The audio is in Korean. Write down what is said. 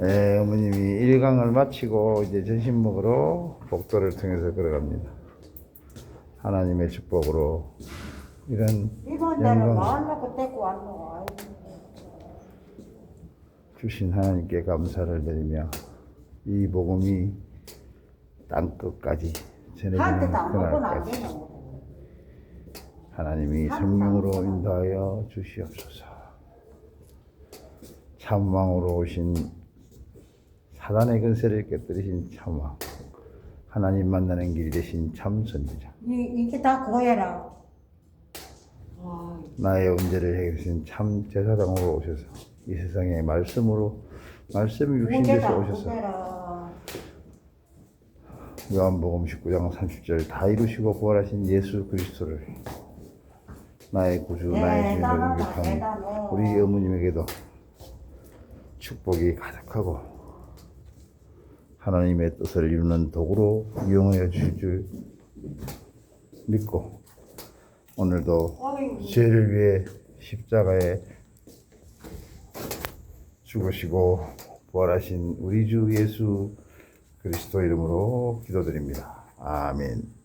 예, 어머님이 1강을 마치고 이제 전신 먹으러 복도를 통해서 걸어갑니다. 하나님의 축복으로 이런 이번 왔노. 아이고. 주신 하나님께 감사를 드리며 이 복음이 땅 끝까지 전해지는 그날까지 되나. 하나님이 성령으로 인도하여 주시옵소서. 참왕으로 오신 사단의 근세를 깨뜨리신 참왕, 하나님 만나는 길 되신 참 선지자, 이, 이게 다 고해라. 와, 나의 문제를 해결하신 참 제사장으로 오셔서 이 세상에 말씀으로 말씀이 육신돼서 무게다, 오셔서. 요한복음 19장 30절 다 이루시고 부활하신 예수 그리스도를 나의 구주 나의 주인으로 대단하다, 인격한 대단해. 우리 어머님에게도 축복이 가득하고 하나님의 뜻을 이루는 도구로 이용하여 주실 줄 믿고 오늘도 죄를 위해 십자가에 죽으시고 부활하신 우리 주 예수 그리스도 이름으로 기도드립니다. 아멘.